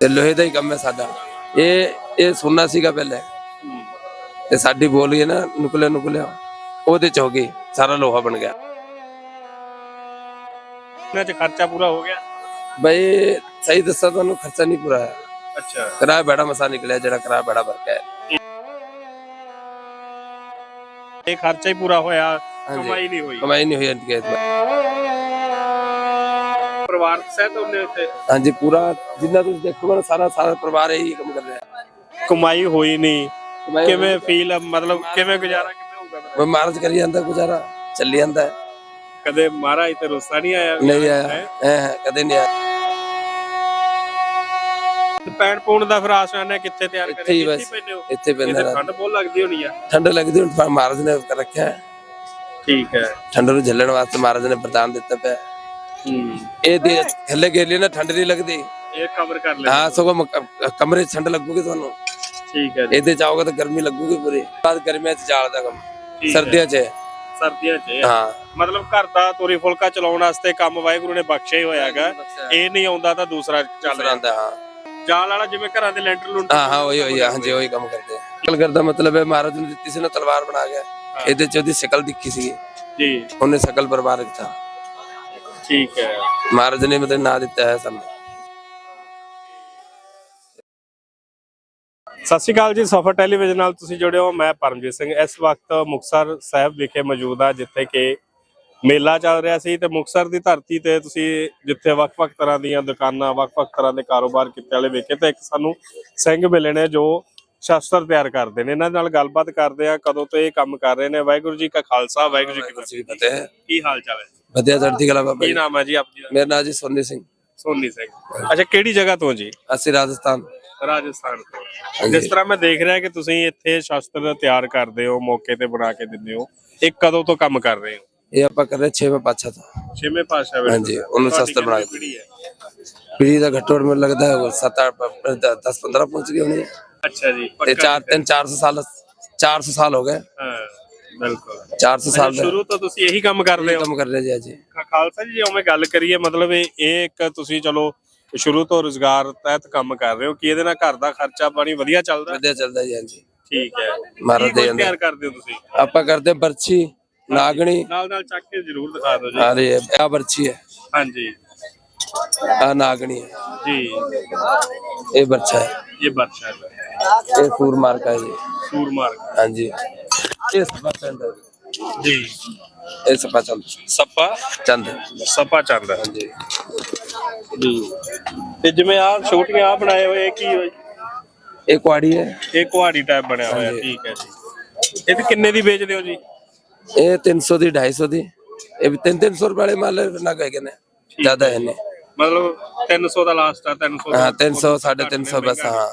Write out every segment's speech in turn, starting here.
ਤੇ ਲੋਹੇ ਦਾ ਹੀ ਕੰਮ ਹੈ ਸਾਡਾ। ਇਹ ਇਹ ਸੁਣਨਾ ਸੀਗਾ ਪਹਿਲੇ। ਤੇ ਸਾਡੀ ਬੋਲ ਨਾ ਨੁਕਲੇ ਨੁਕਲੇ ਉਹਦੇ ਚ ਹੋ ਗਈ ਸਾਰਾ ਲੋਹਾ ਬਣ ਗਿਆ। ਇਹਨਾਂ 'ਚ ਖਰਚਾ ਪੂਰਾ ਹੋ ਗਿਆ? ਬਈ ਸਹੀ ਦੱਸਾਂ ਤੁਹਾਨੂੰ ਖਰਚਾ ਨਹੀਂ ਪੂਰਾ ਹੈ ਅੱਛਾ। ਕਿਰਾਇਆ ਬੜਾ ਮਸਾ ਨਿਕਲਿਆ ਜਿਹੜਾ ਕਿਰਾਇਆ ਬੜਾ ਗਿਆ। ਹੈ ਇਹ ਖਰਚਾ ਹੀ ਪੂਰਾ ਹੋਇਆ। ਕਮਾਈ ਨਹੀਂ ਹੋਈ। ਕਮਾਈ ਨਹੀਂ ਹੋਈ ਅੰਤ ਪਰਿਵਾਰ ਸਹਿਤ ਹੁੰਦੇ ਉੱਤੇ ਹਾਂਜੀ ਪੂਰਾ ਜਿੰਨਾ ਤੁਸੀਂ ਦੇਖੋਗੇ ਨਾ ਸਾਰਾ ਸਾਰਾ ਪਰਿਵਾਰ ਇਹੀ ਕੰਮ ਕਰ ਰਿਹਾ ਕਮਾਈ ਹੋਈ ਨਹੀਂ। ਕਿਵੇਂ ਫੀਲ ਮਤਲਬ ਕਿਵੇਂ ਗੁਜ਼ਾਰਾ ਕਿਵੇਂ ਹੋਊਗਾ? ਉਹ ਮਾਰਜ ਕਰੀ ਜਾਂਦਾ ਗੁਜ਼ਾਰਾ ਚੱਲੀ ਜਾਂਦਾ। ਹੈ। ਕਦੇ ਮਹਾਰਾਜ ਤੇ ਰੋਸਾ ਨਹੀਂ ਆਇਆ? ਨਹੀਂ ਆਇਆ। ਐ ਕਦੇ ਨਹੀਂ ਆਇਆ। ਪੈਣ ਪੂਣ ਦਾ ਫਿਰ ਆਸਾਨ ਹੈ ਕਿੱਥੇ ਤਿਆਰ ਇੱਥੇ ਕਰੇ? ਹੀ ਇੱਥੇ ਬਸ। ਪੈਂਦੇ ਹੋ? ਇੱਥੇ ਇੱਥੇ ਠੰਡ ਬਹੁਤ ਲੱਗਦੀ ਹੋਣੀ ਆ। ਠੰਡ ਲੱਗਦੀ ਹੁਣ ਮਹਾਰਾਜ ਨੇ ਕਰ ਰੱਖਿਆ। ਹੈ ਠੀਕ ਹੈ। ਠੰਡ ਨੂੰ ਝੱਲਣ ਵਾਸਤੇ ਮਹਾਰਾਜ ਨੇ ਵਰਦਾਨ ਦਿੱਤਾ ਪਿਆ। ਹੈ। ਇਹ ਦੇ ਥੱਲੇ ਗੇਰ ਲਈ ਨਾ ਠੰਡ ਨਹੀਂ ਲੱਗਦੀ। ਇਹ ਕਵਰ ਕਰ ਲੈ ਹਾਂ ਸਗੋਂ ਮ- ਕਮਰੇ 'ਚ ਠੰਡ ਲੱਗੂਗੀ ਤੁਹਾਨੂੰ। ਠੀਕ ਹੈ ਜੀ। ਇਹਦੇ ਜਾਓਗੇ ਤਾਂ ਗਰਮੀ ਲੱਗੂਗੀ ਪੂਰੀ। ਬਾਅਦ ਗਰਮੀਆਂ 'ਚ ਜਾਲ ਦਾ ਕੰਮ। ਠੀਕ ਹੈ। ਸਰਦੀਆਂ 'ਚ। ਹੈ। ਸਰਦੀਆਂ 'ਚ। ਇਹ। ਹਾਂ। ਮਤਲਬ ਘਰ ਦਾ ਤੋਰੀ ਫੁਲਕਾ ਚਲਾਉਣ ਵਾਸਤੇ ਕੰਮ ਵਾਹਿਗੁਰੂ ਨੇ ਬਖਸ਼ਿਆ ਹੀ ਹੋਇਆ ਹੈਗਾ। ਇਹ ਨਹੀਂ ਆਉਂਦਾ ਤਾਂ ਦੂਸਰਾ ਚੱਲ ਰਿਹਾ। ਆਂਦਾ ਹਾਂ। ਜਾਲ ਵਾਲਾ ਜਿਵੇਂ ਘਰਾਂ ਦੇ ਲੈਂਟਰ ਲੁੰਟਰ ਹਾਂ ਹਾਂ ਉਹੀ ਉਹੀ ਹਾਂਜੀ ਉਹੀ ਕੰਮ ਕਰਦੇ ਆ। ਕਲ ਕਰਦਾ ਮਤਲਬ ਹੈ ਮਹਾਰਾਜ ਨੇ ਦਿੱਤੀ ਸੀ ਨਾ ਤਲਵਾਰ ਬਣਾ ਕੇ। ਇਹਦੇ 'ਚ ਉਹਦੀ ਸ਼ਕਲ ਦਿਖੀ ਸੀ ਜੀ। ਉਹਨੇ ਸ਼ਕਲ ਬਰਬਾਦ ਕੀਤਾ। ਠੀਕ ਹੈ। ਮਹਾਰਾਜ ਨੇ ਮਤਲਬ ਨਾਂ ਦਿੱਤਾ ਹੈ ਸਾਨੂੰ ਸਤਿ ਸ਼੍ਰੀ ਅਕਾਲ ਜੀ ਸਫਰ ਟੈਲੀਵਿਜ਼ਨ ਨਾਲ ਤੁਸੀਂ ਜੁੜੇ ਹੋ। ਮੈਂ ਪਰਮਜੀਤ ਸਿੰਘ। ਇਸ ਵਕਤ ਮੁਕਸਰ ਸਾਹਿਬ ਵਿਖੇ ਮੌਜੂਦ ਆ ਜਿੱਥੇ ਕਿ ਮੇਲਾ ਚੱਲ ਰਿਹਾ ਸੀ ਤੇ ਮੁਕਸਰ ਦੀ ਧਰਤੀ ਤੇ ਤੁਸੀਂ ਜਿੱਥੇ ਵੱਖ-ਵੱਖ ਤਰ੍ਹਾਂ ਦੀਆਂ ਦੁਕਾਨਾਂ ਵੱਖ-ਵੱਖ ਤਰ੍ਹਾਂ ਦੇ ਕਾਰੋਬਾਰ ਕੀਤੇ ਵਾਲੇ ਵੇਖੇ ਤੇ ਇੱਕ ਸਾਨੂੰ ਸਿੰਘ ਮਿਲੇ ਨੇ ਜੋ ਸ਼ਸਤਰ ਤਿਆਰ ਕਰਦੇ ਨੇ। ਇਹਨਾਂ ਨਾਲ ਗੱਲਬਾਤ ਕਰਦੇ ਆ ਕਦੋਂ ਤੋਂ ਇਹ ਕੰਮ ਕਰ ਰਹੇ ਨੇ। ਵਾਹਿਗੁਰੂ ਜੀ ਕਾ ਖਾਲਸਾ ਵਾਹਿਗੁਰੂ ਜੀ ਕੀ ਫਤਿਹ। ਕੀ ਹਾਲ ਚਾਲ ਹੈ? ਵਧੀਆ ਚੜ੍ਹਦੀ ਕਲਾ ਬਾਬਾ ਕੀ ਜੀ। ਨਾਮ ਹੈ ਜੀ ਆਪ ਜੀ ਦਾ ਮੇਰਾ ਨਾਮ ਜੀ ਸੋਨੀ ਸਿੰਘ। ਸੋਨੀ ਸਿੰਘ। ਅੱਛਾ ਕਿਹੜੀ ਜਗ੍ਹਾ ਤੋਂ ਜੀ? ਅਸੀਂ ਰਾਜਸਥਾਨ। ਰਾਜਸਥਾਨ ਤੋਂ। ਹਾਂਜੀ। ਜਿਸ ਤਰ੍ਹਾਂ ਮੈਂ ਦੇਖ ਰਿਹਾ ਕਿ ਤੁਸੀਂ ਇੱਥੇ ਸ਼ਸਤਰ ਤਿਆਰ ਕਰਦੇ ਹੋ ਮੌਕੇ ਤੇ ਬਣਾ ਕੇ ਦਿੰਦੇ ਹੋ। ਇਹ ਕਦੋਂ ਤੋਂ ਕੰਮ ਕਰ ਰਹੇ ਹੋ? ਇਹ ਆਪਾਂ ਕਰ ਰਹੇ 6ਵੇਂ ਪਾਛਾ ਤੋਂ। ਛੇਵੇਂ ਪਾਸ਼ਾ ਵੇਲੇ ਹਾਂਜੀ, ਉਹਨੂੰ ਤੁਹਾਡੀ ਸ਼ਸਤਰ ਬਣਾ ਕਿੰਨੀ ਪੀੜ੍ਹੀ ਹੈ? ਪੀੜੀ ਦਾ ਘੱਟੋ ਘੱਟ ਮੈਨੂੰ ਲੱਗਦਾ ਹੈ 7 10 15 ਪਹੁੰਚ ਗਏ ਹੋਣੇ ਅੱਛਾ ਜੀ ਤੇ ਪੱਕਾ 4 3 400 ਸਾਲ 400 ਸਾਲ ਹੋ ਗਏ। ਹਾਂ। ਬਿਲਕੁਲ। 400 ਸਾਲ ਦਾ। ਸ਼ੁਰੂ ਤੋਂ ਤੁਸੀਂ ਇਹੀ ਕੰਮ ਕਰਦੇ ਹੋ? ਕੰਮ ਕਰ ਰਹੇ ਜੀ ਅੱਜ ਖਾ- ਖਾਲਸਾ ਜੀ ਜੇ ਉਵੇਂ ਗੱਲ ਕਰੀਏ ਮਤਲਬ ਇਹ ਇਹ ਇੱਕ ਤੁਸੀਂ ਚਲੋ ਸ਼ੁਰੂ ਤੋਂ ਰੋਜ਼ਗਾਰ ਤਹਿਤ ਕੰਮ ਕਰ ਰਹੇ ਹੋ ਕਿ ਇਹਦੇ ਨਾਲ ਘਰ ਦਾ ਖਰਚਾ ਪਾਣੀ ਵਧੀਆ ਚੱਲਦਾ? ਵਧੀਆ ਚੱਲਦਾ ਜੀ ਹਾਂਜੀ। ਠੀਕ ਹੈ। ਮਹਾਰਾਜ ਕੀ ਕੁਝ ਦੇ ਅੰਦਰ। ਤਿਆਰ ਕਰਦੇ ਹੋ ਤੁਸੀਂ? ਆਪਾਂ ਕਰਦੇ ਬਰਛੀ ਨਾਗਣੀ। ਨਾਲ ਨਾਲ ਚੱਕ ਕੇ ਜ਼ਰੂਰ ਦਿਖਾ ਦਿਓ ਜੀ। ਆ ਰਹੀ ਹੈ ਆ ਬਰਛੀ ਹੈ। ਹਾਂਜੀ। ਆ ਨਾਗਣੀ ਹੈ। ਜੀ। ਇਹ ਬੱਚਾ ਹੈ। ਇਹ ਬਰਸ਼ਾ ਹੈ। ਇਹ ਸੂਰ ਮਾਰਕਾ ਹੈ ਜੀ। ਸੂਰ ਮਾਰਗ ਹਾਂਜੀ। ਹੈ। ਜੀ। ਇਹ ਸਪਾ ਚੰਦ। ਸੱਪਾ? ਚੰਦ। ਸੱਪਾ ਚੰਦ। ਹਾਂਜੀ। ਜੀ। ਤੇ ਜਿਵੇਂ ਆ ਛੋਟੀਆਂ ਆ ਬਣਾਏ ਹੋਏ ਇਹ ਕੀ ਹੋਏ? ਇਹ ਕੁਆੜੀ ਹੈ। ਇਹ ਕੁਹਾੜੀ ਟਾਈਪ ਬਣਿਆ ਹੋਇਆ ਹਾਂਜੀ। ਠੀਕ ਹੈ ਜੀ। ਇਹ ਤੇ ਕਿੰਨੇ ਦੀ ਵੇਚਦੇ ਹੋ ਜੀ? ਇਹ 300 ਦੀ 250 ਦੀ। ਇਹ ਵੀ 300 ਰੁਪਏ ਵਾਲੇ ਮਾਲ ਨਾ ਕਹੇ ਨੇ ਜ਼ਿਆਦਾ ਹੈ ਨੇ ਮਤਲਬ 300 ਦਾ ਲਾਸਟ ਆ 300 ਹਾਂ 300 350 ਬਸ ਹਾਂ।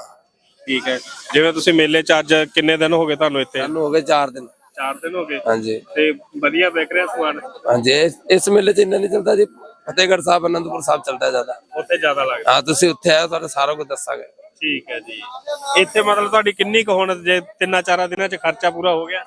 ਠੀਕ ਹੈ। ਜਿਵੇਂ ਤੁਸੀਂ ਮੇਲੇ ਚ ਅੱਜ ਕਿੰਨੇ ਦਿਨ ਹੋ ਗਏ ਤੁਹਾਨੂੰ ਇੱਥੇ? ਸਾਨੂੰ ਹੋ ਗਏ 4 ਦਿਨ। 4 ਦਿਨ ਹੋ ਗਏ। ਹਾਂਜੀ। ਤੇ ਵਧੀਆ ਵਿਕ ਰਿਹਾ ਸਮਾਨ? ਹਾਂਜੀ ਇਸ- ਇਸ ਮੇਲੇ 'ਚ ਇੰਨਾ ਨਹੀਂ ਚੱਲਦਾ ਜੀ। ਫਤਿਹਗੜ੍ਹ ਸਾਹਿਬ ਅਨੰਦਪੁਰ ਸਾਹਿਬ ਚੱਲਦਾ ਜ਼ਿਆਦਾ। ਉੱਥੇ ਜ਼ਿਆਦਾ ਲੱਗਦਾ। ਹਾਂ ਤੁਸੀਂ ਉੱਥੇ ਆਏ ਤੁਹਾਨੂੰ ਸਾਰਾ ਕੁਝ ਦੱਸਾਂਗੇ। ਠੀਕ ਹੈ ਜੀ। ਇੱਥੇ ਮਤਲਬ ਤੁਹਾਡੀ ਕਿੰਨੀ ਕੁ ਹੁਣ ਜੇ ਤਿੰਨਾਂ ਚਾਰਾਂ ਦਿਨਾਂ ਚ ਖਰਚਾ ਪੂਰਾ ਹੋ ਗਿਆ?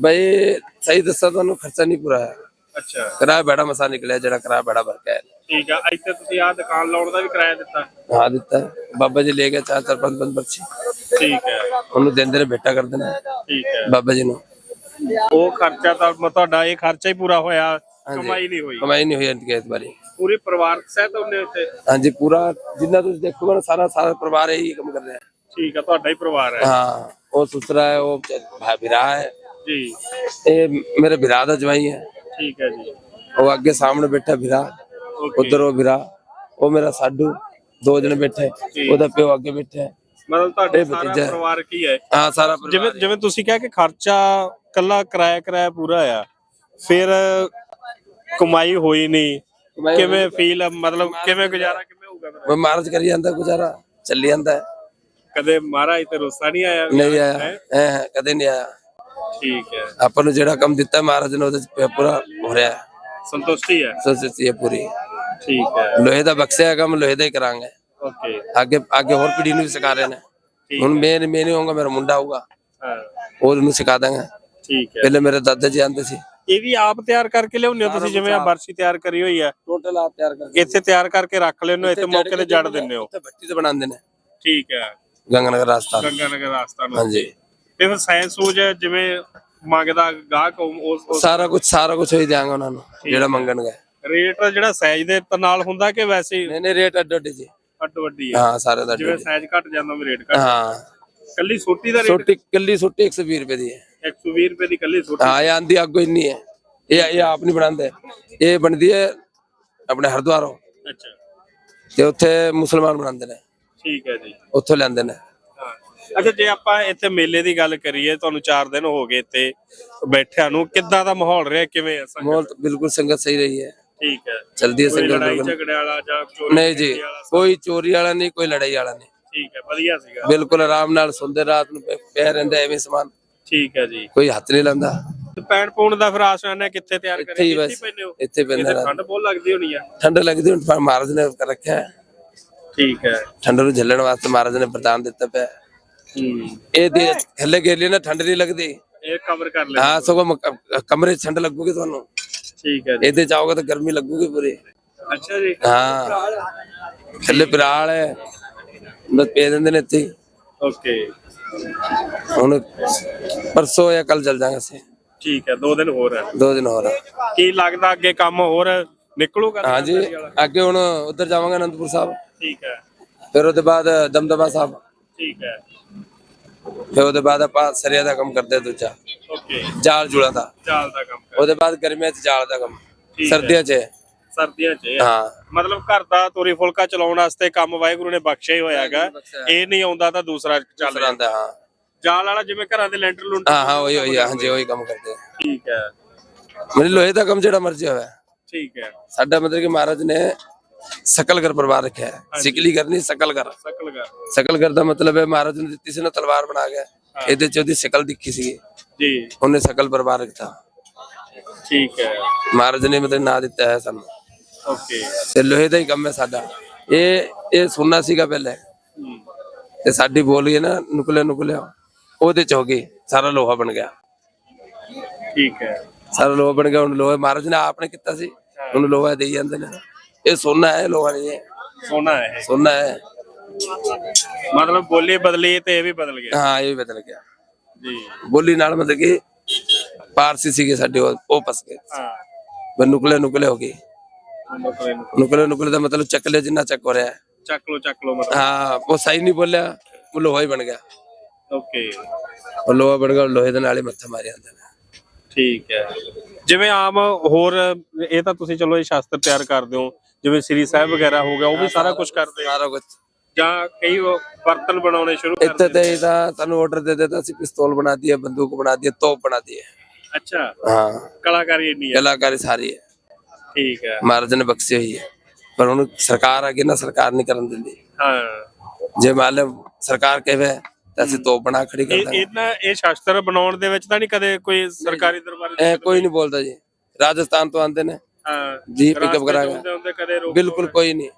ਬਈ ਸਹੀ ਦੱਸਾਂ ਤੁਹਾਨੂੰ ਖਰਚਾ ਨਹੀਂ ਪੂਰਾ ਹੈ ਅੱਛਾ। ਕਿਰਾਇਆ ਬੜਾ ਮਸਾ ਨਿਕਲਿਆ ਜਿਹੜਾ ਕਿਰਾਇਆ ਬੜਾ ਭਰ ਗਿਆ ਹੈ। ਠੀਕ ਆ ਇੱਥੇ ਤੁਸੀਂ ਆਹ ਦੁਕਾਨ ਲਾਉਣ ਦਾ ਵੀ ਕਿਰਾਇਆ ਦਿੱਤਾ। ਹਾਂ ਦਿੱਤਾ। ਹੈ। ਬਾਬਾ ਜੀ ਲੈ ਕੇ ਚਾਰ ਚਾਰ ਪੰਜ ਪੰਜ ਬੱਚੇ। ਠੀਕ ਹੈ। ਉਹਨੂੰ ਦਿੰਦੇ ਨੇ ਬੇਟਾ ਕਰ ਦੇਣਾ ਠੀਕ ਹੈ। ਬਾਬਾ ਜੀ ਨੂੰ। ਉਹ ਖਰਚਾ ਤਾਂ ਮ- ਤੁਹਾਡਾ ਇਹ ਖਰਚਾ ਹੀ ਪੂਰਾ ਹੋਇਆ ਕਮਾਈ ਨਹੀਂ ਹੋਈ। ਕਮਾਈ ਨਹੀਂ ਹੋਈ ਅੰਤ ਇਸ ਵਾਰੀ। ਪੂਰੀ ਪਰਿਵਾਰ ਸਹਿਤ ਹੁੰਦੇ ਉੱਥੇ? ਹਾਂਜੀ ਪੂਰਾ ਜਿੰਨਾ ਤੁਸੀਂ ਦੇਖੋਗੇ ਨਾ ਸਾਰਾ ਸਾਰਾ ਪਰਿਵਾਰ ਇਹੀ ਕੰਮ ਕਰ ਰਿਹਾ ਹੈ ਠੀਕ ਆ ਤੁਹਾਡਾ ਹੀ ਪਰਿਵਾਰ ਹੈ। ਹਾਂ ਉਹ ਸੁਸਰਾ ਹੈ ਉਹ ਭਾਈ ਵਿਰਾ ਹੈ। ਜੀ। ਇਹ ਮੇਰੇ ਵਿਰਾ ਦਾ ਜਵਾਈ ਹੈ। ਠੀਕ ਹੈ ਜੀ। ਉਹ ਅੱਗੇ ਸਾਹਮਣੇ ਬੈਠਾ ਵਿਰਾ ਉਧਰ ਉਹ ਵਿਰਾ ਉਹ ਮੇਰਾ ਸਾਡੂ ਦੋ ਜਣੇ ਬੈਠੇ ਉਹਦਾ ਪਿਓ ਅੱਗੇ ਬੈਠਾ ਮਤਲਬ ਤੁਹਾਡੇ ਇਹ ਸਾਰਾ ਭਤੀਜਾ ਹੈ। ਪਰਿਵਾਰ ਕੀ ਹੈ? ਹਾਂ ਸਾਰਾ ਪਰਿਵਾਰ ਜਿਵੇਂ ਜਿਵੇਂ ਤੁਸੀਂ ਕਿਹਾ ਕਿ ਖਰਚਾ ਕੱਲਾ ਕਿਰਾਇਆ ਕਿਰਾਇਆ ਪੂਰਾ ਆ ਫਿਰ ਕਮਾਈ ਹੋਈ ਨਹੀਂ। ਕਮਾਈ ਕਿਵੇਂ ਫੀਲ ਮਤਲਬ ਕਿਵੇਂ ਗੁਜ਼ਾਰਾ ਕਿਵੇਂ ਹੋਊਗਾ ਫਿਰ? ਮੈਂ ਮਾਰਜ ਕਰੀ ਜਾਂਦਾ ਗੁਜ਼ਾਰਾ ਚੱਲੀ ਜਾਂਦਾ ਹੈ। ਕਦੇ ਮਹਾਰਾਜ ਤੇ ਰੋਸਾ ਨਹੀਂ ਆਇਆ? ਨਹੀਂ ਆਇਆ। ਐ ਕਦੇ ਨਹੀਂ ਆਇਆ। ਠੀਕ ਹੈ। ਆਪਾਂ ਨੂੰ ਜਿਹੜਾ ਕੰਮ ਦਿੱਤਾ ਮਹਾਰਾਜ ਨੇ ਉਹਦੇ ਚ ਪੂਰਾ ਹੋ ਰਿਹਾ ਹੈ। ਸੰਤੁਸ਼ਟੀ ਹੈ? ਸੋਚੀ ਹੈ ਪੂਰੀ। ਠੀਕ ਹੈ। ਲੋਹੇ ਦਾ ਬਕਸਿਆ ਹੈ ਕੰਮ ਲੋਹੇ ਦਾ ਹੀ ਕਰਾਂਗੇ। ਓਕੇ। ਅੱਗੇ ਅੱਗੇ ਹੋਰ ਪੀੜੀ ਨੂੰ ਵੀ ਸਿਖਾ ਰਹੇ ਨੇ। ਹੁਣ ਮੈਂ ਮੈਂ ਨਹੀਂ ਹੋਊਗਾ ਮੇਰਾ ਮੁੰਡਾ ਹੋਊਗਾ। ਹਾਂ। ਉਹ ਉਹਨੂੰ ਸਿਖਾ ਦਾਂਗਾ। ਠੀਕ ਹੈ। ਪਹਿਲੇ ਮੇਰੇ ਦਾਦਾ ਜੀ ਆਂਦੇ ਸੀ। ਇਹ ਵੀ ਆਪ ਤਿਆਰ ਕਰਕੇ ਲਿਆਉਂਦੇ ਹੋ ਤੁਸੀਂ ਜਿਵੇਂ ਆ ਬਰਸੀ ਤਿਆਰ ਕਰੀ ਹੋਈ ਹੈ। ਟੋਟਲ ਆਪ ਤਿਆਰ ਕਰਦੇ ਇੱਥੇ ਤਿਆਰ ਕਰਕੇ ਰੱਖ ਲੈਂਦੇ ਹੋ ਇੱਥੇ ਮੌਕੇ ਤੇ ਜੜ ਦਿੰਦੇ ਹੋ। ਭੱਟੀ ਤੇ ਬਣਾਉਂਦੇ ਨੇ। ਠੀਕ ਹੈ। ਗੰਗਨਗਰ ਰਾਜਸਥਾਨ। ਗੰਗਾ ਨਗਰ ਰਾਸਤਾ ਨੂੰ ਹਾਂਜੀ। ਤੇ ਫਿਰ ਸਾਇੰਸ ਸੂਜ ਜਿਵੇਂ ਮੰਗਦਾ ਗਾਹਕ ਉਸ ਉਸ ਸਾਰਾ ਕੁਝ ਸਾਰਾ ਕੁਝ ਹੀ ਦਿਆਂਗਾ ਉਹਨਾਂ ਨੂੰ ਜਿਹੜਾ ਮੰਗਣਗੇ। ਰੇਟ ਜਿਹੜਾ ਸਾਈਜ਼ ਦੇ ਤ- ਨਾਲ ਹੁੰਦਾ ਕਿ ਵੈਸੇ ਹੀ ਨਹੀਂ ਨਹੀਂ ਰੇਟ ਅੱਡ ਅੱਡ ਜੀ। ਅੱਡ ਵੱਡੀ ਹੈ? ਹਾਂ ਸਾਰੇ ਦਾ ਜਿਵੇਂ ਸਾਈਜ਼ ਘਟ ਜਾਂਦਾ ਉਹ ਰੇਟ ਘਟ। ਹਾਂ। ਕੱਲੀ ਸੋਟੀ ਦਾ ਰੇਟ? ਛੋਟੀ ਕੱਲੀ ਛੋਟੀ 120 ਰੁਪਏ ਦੀ ਹੈ। 120 ਰੁਪਏ ਦੀ ਕੱਲੀ ਸੋਟੀ? ਹਾਂ ਇਹ ਆਂਦੀ ਅੱਗੋ ਇੰਨੀ ਹੈ। ਇਹ ਇਹ ਆਪ ਨਹੀਂ ਬਣਾਉਂਦੇ। ਇਹ ਬਣਦੀ ਹੈ ਆਪਣੇ ਹਰਦੁਆਰੋਂ। ਅੱਛਾ। ਤੇ ਉੱਥੇ ਮੁਸਲਮਾਨ ਬਣਾਉਂਦੇ ਨੇ। ਠੀਕ ਹੈ ਜੀ। ਉੱਥੋਂ ਲੈਂਦੇ ਨੇ। ਅੱਛਾ ਜੇ ਆਪਾਂ ਇੱਥੇ ਮੇਲੇ ਦੀ ਗੱਲ ਕਰੀਏ ਤੁਹਾਨੂੰ 4 ਦਿਨ ਹੋ ਗਏ ਇੱਥੇ ਬੈਠਿਆਂ ਨੂੰ। ਕਿੱਦਾਂ ਦਾ ਮਾਹੌਲ ਰਿਹਾ? ਕਿਵੇਂ ਹੈ? ਮੋਲ ਬਿਲਕੁਲ ਸੰਗਤ ਸਹੀ ਰਹੀ ਹੈ। ਠੀਕ ਹੈ। ਚਲਦੀ ਹੈ ਕੋਈ ਲੜਾਈ। ਝਗੜੇ ਵਾਲਾ ਜਾਂ ਚੋਰੀ ਨਹੀਂ ਜੀ ਕੋਈ ਚੋਰੀ ਵਾਲਾ ਨਹੀਂ ਕੋਈ ਲੜਾਈ ਵਾਲਾ ਨਹੀਂ। ਠੀਕ ਹੈ ਵਧੀਆ ਸੀਗਾ। ਬਿਲਕੁਲ ਆਰਾਮ ਨਾਲ ਸੁੰਦੇ ਰਾਤ ਨੂੰ ਪਿਆ ਰਹਿੰਦਾ ਐਵੇਂ ਸਮਾਨ। ਠੀਕ ਹੈ ਜੀ। ਕੋਈ ਹੱਥ ਨਹੀਂ ਲਾਉਂਦਾ। ਤੇ ਪੈਣ ਪੂਣ ਦਾ ਫਿਰ ਆਸਨ ਹੈ ਕਿੱਥੇ ਤਿਆਰ ਇੱਥੇ ਕਰੇ ਹੀ ਬਸ ਪੈਂਦੇ ਹੋ? ਇੱਥੇ ਪੈਂਦਾ ਇੱਥੇ ਰਾਤ ਠੰਡ ਬਹੁਤ ਲੱਗਦੀ ਹੋਣੀ ਆ। ਠੰਡ ਲੱਗਦੀ ਹੁਣ ਪਰ ਮਹਾਰਾਜ ਨੇ ਕਰ ਰੱਖਿਆ। ਹੈ ਠੀਕ ਹੈ। ਠੰਡ ਨੂੰ ਝੱਲਣ ਵਾਸਤੇ ਮਹਾਰਾਜ ਨੇ ਵਰਦਾਨ ਦਿੱਤਾ ਪਿਆ। ਹੈ। ਹੂੰ ਇਹ ਦੇ ਥੱਲੇ ਗੇਰ ਲਈ ਨਾ ਠੰਡ ਨਹੀਂ ਲੱਗਦੀ। ਇਹ ਕਵਰ ਕਰ ਲੈ ਹਾਂ ਸਗੋਂ ਮ- ਕਮਰੇ 'ਚ ਠੰਡ ਲੱਗੂਗੀ ਤੁਹਾਨੂੰ। ਠੀਕ ਹੈ ਜੀ। ਇਹਦੇ ਜਾਓਗੇ ਤਾਂ ਗਰਮੀ ਲੱਗੂਗੀ ਪੂਰੀ। ਅੱਛਾ ਜੀ। ਹਾਂ। ਥੱਲੇ ਪਿਰਾਲ ਹੈ। ਬਸ ਪੇ ਦਿੰਦੇ ਨੇ ਇੱਥੇ। ਓਕੇ। ਹੁਣ ਪਰਸੋਂ ਜਾਂ ਕੱਲ ਚੱਲ ਜਾਾਂਗੇ ਅਸੀਂ। ਠੀਕ ਹੈ ਦੋ ਦਿਨ ਹੋਰ ਹੈ। ਦੋ ਦਿਨ ਹੋਰ ਕੀ ਲੱਗਦਾ ਅੱਗੇ ਕੰਮ ਹੋਰ ਨਿਕਲੂਗਾ? ਹਾਂਜੀ? ਅੱਗੇ ਹੁਣ ਉਧਰ ਜਾਵਾਂਗੇ ਅਨੰਦਪੁਰ ਸਾਹਿਬ। ਠੀਕ ਹੈ। ਫਿਰ ਉਹਦੇ ਬਾਅਦ ਦਮਦਮਾ ਸਾਹਿਬ। ਠੀਕ ਹੈ। ਫਿਰ ਉਹਦੇ ਬਾਅਦ ਆਪਾਂ ਸਰੀਆ ਦਾ ਕੰਮ ਕਰਦੇ ਦੂਜਾ। ਓਕੇ ਜਾਲ ਜੁਲਾ ਦਾ। ਚਾਲ ਦਾ ਕੰਮ ਕਰ ਉਹਦੇ ਬਾਅਦ ਗਰਮੀਆਂ 'ਚ ਜਾਲ ਦਾ ਕੰਮ। ਠੀਕ ਹੈ। ਸਰਦੀਆਂ 'ਚ। ਸਰਦੀਆਂ 'ਚ। ਇਹ ਹੈ। ਹਾਂ ਮਤਲਬ ਘਰ ਦਾ ਤੋਰੀ ਫੁਲਕਾ ਚਲਾਉਣ ਵਾਸਤੇ ਕੰਮ ਵਾਹਿਗੁਰੂ ਨੇ ਬਖਸ਼ਿਆ ਹੀ ਹੋਇਆਗਾ ਇਹ ਨਹੀਂ ਆਉਂਦਾ ਤਾਂ ਦੂਸਰਾ ਚੱਲ ਚੱਲ ਜਾਂਦਾ ਹਾਂ। ਜਾਲ ਵਾਲਾ ਜਿਵੇਂ ਘਰਾਂ ਦੇ ਲੈਂਟਰ ਲੁੰਟਰ ਹਾਂ ਹਾਂ ਉਹੀ ਉਹੀ ਹਾਂਜੀ ਉਹੀ ਕੰਮ ਕਰਦੇ ਹਾਂ ਠੀਕ ਹੈ। ਮੇਰੇ ਲੋਹੇ ਦਾ ਕੰਮ ਜਿਹੜਾ ਮਰਜ਼ੀ ਹੋਵੇ। ਠੀਕ ਹੈ। ਸਾਡਾ ਮਤਲਬ ਕਿ ਮਹਾਰਾਜ ਨੇ ਸਕਲ ਕਰ ਪਰਿਵਾਰ ਰੱਖਿਆ ਹੈ। ਸਿਕਲੀ ਕਰਨੀ ਸਕਲ ਕਰ ਸਕਲ ਕਰ ਸਕਲ ਕਰ ਦਾ ਮਤਲਬ ਹੈ ਮਹਾਰਾਜ ਨੇ ਦਿੱਤੀ ਸੀ ਨਾ ਤਲਵਾਰ ਬਣਾ ਕੇ। ਇਹਦੇ ਚ ਉਹਦੀ ਸ਼ਕਲ ਦਿਖੀ ਸੀ ਜੀ। ਉਹਨੇ ਸਕਲ ਪਰਿਵਾਰ ਰੱਖਤਾ। ਠੀਕ ਹੈ। ਮਹਾਰਾਜ ਨੇ ਮਤਲਬ ਨਾਂ ਦਿੱਤਾ ਹੈ ਸਾਨੂੰ। ਓਕੇ। ਤੇ ਲੋਹੇ ਦਾ ਹੀ ਕੰਮ ਹੈ ਸਾਡਾ। ਇਹ ਇਹ ਸੋਨਾ ਸੀਗਾ ਪਹਿਲੇ। ਤੇ ਸਾਡੀ ਬੋਲ ਨਾ ਨੁਕਲੇ ਨੁਕਲਿਆ ਉਹਦੇ ਚ ਹੋ ਗਈ। ਸਾਰਾ ਲੋਹਾ ਬਣ ਗਿਆ। ਠੀਕ ਹੈ। ਸਾਰਾ ਲੋਹਾ ਬਣ ਗਿਆ। ਹੁਣ ਲੋਹਾ ਮਹਾਰਾਜ ਨੇ ਆਪਨੇ ਕੀਤਾ ਸੀ। ਹੁਣ ਲੋਹਾ ਦੇਈ ਜਾਂਦੇ ਨੇ। ਇਹ ਸੋਨਾ ਹੈ ਲੋਹਾ ਨਹੀਂ ਹੈ ਸੋਨਾ ਹੈ ਇਹ। ਸੋਨਾ ਹੈ। ਮਤਲਬ ਬੋਲੀ ਬਦਲੀ ਤੇ ਇਹ ਵੀ ਬਦਲ ਗਿਆ। ਹਾਂ ਇਹ ਵੀ ਬਦਲ ਗਿਆ। ਜੀ। ਬੋਲੀ ਨਾਲ ਮਤਲਬ ਕਿ ਪਾਰਸੀ ਸੀਗੇ ਸਾਡੇ ਉਹ ਪਸ ਗਏ। ਹਾਂ। ਬਸ ਨੁਕਲੇ ਨੁਕਲੇ ਹੋ ਗਏ। ਮਤਲਬ ਨੁਕਲੇ। ਨੁਕਲੇ ਦਾ ਮਤਲਬ ਚੱਕਲੇ ਜਿੰਨਾ ਚੱਕ ਹੋ ਰਿਹਾ। ਹੈ ਚੱਕ ਲੋ ਚੱਕ ਲੋ ਮਤਲਬ। ਹਾਂ ਉਹ ਸਹੀ ਨਹੀਂ ਬੋਲਿਆ ਉਹ ਲੋਹਾ ਹੀ ਬਣ ਗਿਆ। ਓਕੇ। ਉਹ ਲੋਹਾ ਬਣ ਗਿਆ ਲੋਹੇ ਦੇ ਨਾਲ ਹੀ ਮੱਥਾ ਮਾਰਿਆ ਜਾਂਦਾ ਨੇ ਠੀਕ ਹੈ। ਜਿਵੇਂ ਆਮ ਹੋਰ ਇਹ ਤਾਂ ਤੁਸੀਂ ਚਲੋ ਇਹ ਸ਼ਾਸਤਰ ਤਿਆਰ ਕਰਦੇ ਹੋ। ਜਿਵੇਂ ਸ੍ਰੀ ਸਾਹਿਬ ਵਗੈਰਾ ਹੋ ਗਿਆ ਉਹ ਵੀ ਸਾਰਾ ਕੁਝ ਕਰਦੇ ਆ। ਸਾਰਾ ਕੁਝ ਜਾਂ ਕਈ ਉਹ ਬਰਤਨ ਬਣਾਉਣੇ ਸ਼ੁਰੂ ਕਰ ਇੱਥੇ ਤੇ ਇਹਦਾ ਸਾਨੂੰ ਆਰਡਰ ਦੇ ਦਿੱਤਾ ਅਸੀਂ ਪਿਸਤੌਲ ਬਣਾ ਦਈਏ ਬੰਦੂਕ ਬਣਾ ਦਈਏ ਤੋਪ ਬਣਾ ਦਈਏ। ਅੱਛਾ। ਹਾਂ। ਕਲਾਕਾਰੀ ਇੰਨੀ ਹੈ ਕਲਾਕਾਰੀ ਸਾਰੀ ਹੈ। ਠੀਕ ਹੈ। ਮਹਾਰਾਜ ਨੇ ਬਖਸ਼ੀ ਹੋਈ ਹੈ। ਪਰ ਹੁਣ ਸਰਕਾਰ ਅੱਗੇ ਨਾ ਸਰਕਾਰ ਨਹੀਂ ਕਰਨ ਦਿੰਦੀ। ਹਾਂ। ਜੇ ਮੰਨ ਲਓ ਸਰਕਾਰ ਕਹੇ ਤਾਂ ਅਸੀਂ ਤੋਪ ਬਣਾ ਖੜੀ ਕਰ ਇਹ ਦਾਂਗੇ। ਇਹਨਾਂ ਇਹ ਸ਼ਾਸਤਰ ਬਣਾਉਣ ਦੇ ਵਿੱਚ ਤਾਂ ਨਹੀਂ ਕਦੇ ਕੋਈ ਸਰਕਾਰੀ ਦਰਬਾਰ ਇਹ ਕੋਈ ਨਹੀਂ ਬੋਲਦਾ ਜੀ। ਰਾਜਸਥਾਨ ਤੋਂ ਆਉਂਦੇ ਨੇ। ਹਾਂ ਜੀ ਪਿਕਅਪ ਕਰਾਂਗੇ ਕਦੇ ਰੋਕ ਬਿਲਕੁਲ ਕੋਈ ਨਹੀਂ।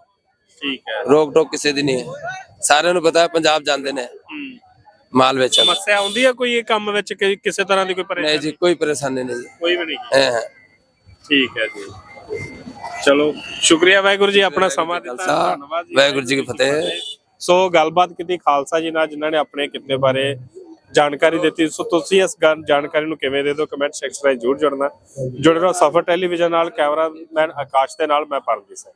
ਠੀਕ ਹੈ। ਰੋਕ ਟੋਕ ਕਿਸੇ ਦੀ ਨਹੀਂ ਹੈ। ਸਾਰਿਆਂ ਨੂੰ ਪਤਾ ਹੈ ਪੰਜਾਬ ਜਾਂਦੇ ਨੇ। ਮਾਲ ਵੇਚਣ। ਸਮੱਸਿਆ ਆਉਂਦੀ ਹੈ ਕੋਈ ਇਹ ਕੰਮ ਵਿੱਚ ਕਿ- ਕਿਸੇ ਤਰ੍ਹਾਂ ਦੀ ਕੋਈ ਨਹੀਂ ਪਰੇਸ਼ਾਨੀ? ਜੀ ਕੋਈ ਪਰੇਸ਼ਾਨੀ ਨਹੀਂ ਜੀ। ਕੋਈ ਵੀ ਨਹੀਂ। ਹੈ। ਠੀਕ ਹੈ ਜੀ। ਚਲੋ ਸ਼ੁਕਰੀਆ ਵਾਹਿਗੁਰੂ ਜੀ ਆਪਣਾ ਸਮਾਂ ਦਿੱਤਾ। ਧੰਨਵਾਦ ਜੀ ਵਾਹਿਗੁਰੂ ਜੀ ਕੀ ਫਤਿਹ। ਸੋ ਗੱਲਬਾਤ ਕੀਤੀ ਖਾਲਸਾ ਜੀ ਨਾਲ ਜਿਨ੍ਹਾਂ ਨੇ ਆਪਣੇ ਕਿੱਤੇ ਬਾਰੇ ਜਾਣਕਾਰੀ ਦਿੱਤੀ। ਸੋ ਤੁਸੀਂ ਇਸ ਗੱਲ ਜਾਣਕਾਰੀ ਨੂੰ ਕਿਵੇਂ ਦੇ ਦਿਓ? ਕਮੈਂਟ ਸੈਕਸ਼ਨ ਰਾਹੀਂ ਜਰੂਰ ਜੁੜਨਾ। ਜੁੜੇ ਰਹੋ ਸਫਰ ਟੈਲੀਵਿਜ਼ਨ ਨਾਲ। ਕੈਮਰਾਮੈਨ ਆਕਾਸ਼ ਦੇ ਨਾਲ ਮੈਂ ਪਰਮਜੀਤ ਸਿੰਘ।